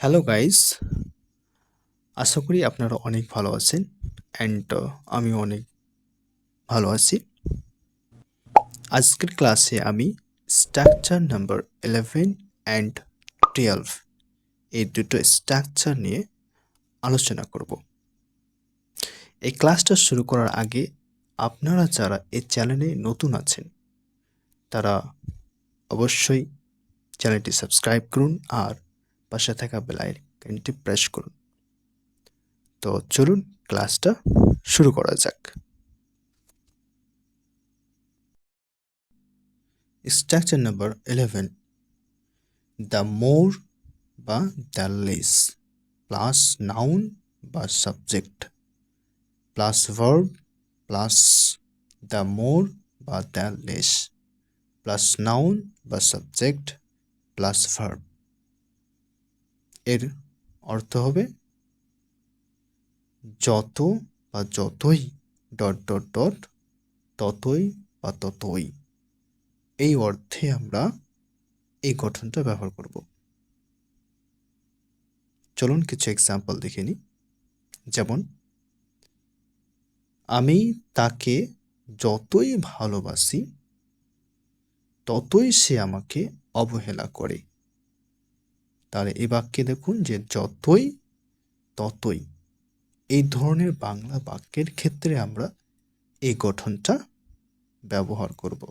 Hello guys আশা করি আপনারা অনেক ভালো আছেন অ্যান্ড আমি অনেক ভালো আছি। আজকের ক্লাসে আমি structure number eleven and twelve এই দুটো স্ট্রাকচার নিয়ে আলোচনা করব। এই ক্লাসটা শুরু করার আগে আপনারা যারা এই চ্যানেলে নতুন আছেন, তারা অবশ্যই চ্যানেলটি সাবস্ক্রাইব করুন আর পাশে থাকা বেল আইকনটি প্রেস করুন। তো চলুন ক্লাসটা শুরু করা যাক। Structure number eleven the more বা দ্য লেস প্লাস নাউন বা subject plus verb plus the more বা দ্য লেস প্লাস নাউন বা সাবজেক্ট প্লাস ভার্ব এর অর্থ হবে যত বা যতই ডট ডট ডট, ততই বা ততই। এই অর্থে আমরা এই গঠনটা ব্যবহার করব। চলুন কিছু এক্সাম্পল দেখে নিই। যেমন, আমি তাকে যতই ভালোবাসি, ততই সে আমাকে অবহেলা করে। তাহলে এই বাক্যে দেখুন যে যতই, ততই এই ধরনের বাংলা বাক্যের ক্ষেত্রে আমরা এই গঠনটা ব্যবহার করব।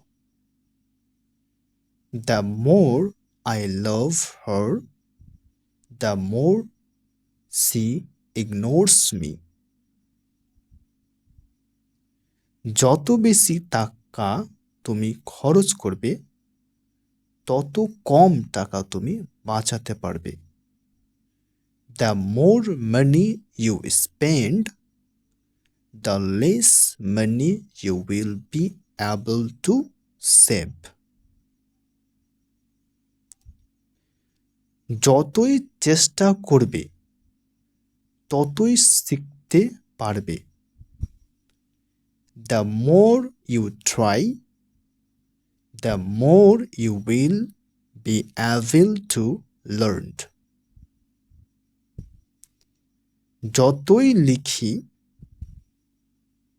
The more I love her the more she ignores me যত বেশি টাকা তুমি খরচ করবে, তত কম টাকা তুমি বাঁচাতে পারবে the more money you spend the less money you will be able to save যতই চেষ্টা করবে ততই শিখতে পারবে the more you try the more you will be able to learn যতই লিখি,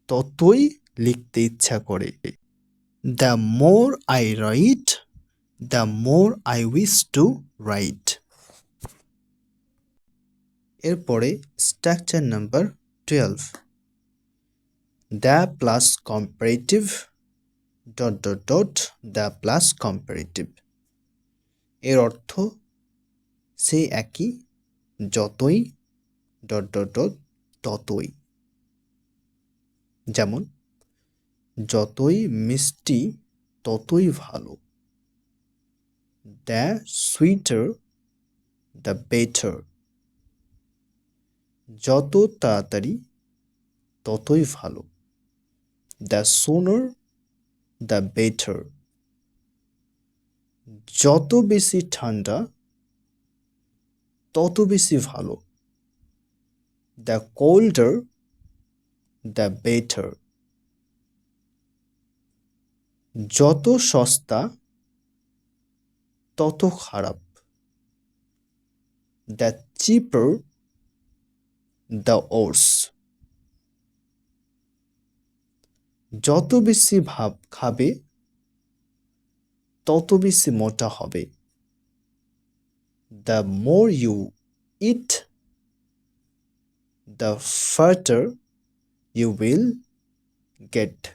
ততই লিখতে ইচ্ছা করে। The more I write the more I wish to write এরপরে structure number twelve the plus comparative dot dot dot the plus comparative এর অর্থ সেই একই, যতই, ডট ডট ডট, ততই। যেমন, যতই মিষ্টি, ততই ভালো। দ্য সুইটার দ্য বেটার যত তাড়াতাড়ি, ততই ভালো। দ্য সোনার দ্য বেটার যত বেশি ঠান্ডা তত বেশি ভালো। দ্য কোল্ডার দ্য বেটার যত সস্তা, তত খারাপ। দ্য চিপার দ্য ওর্স যত বেশি ভাব খাবে, তত বেশি মোটা হবে। the more you eat, the fatter you will get.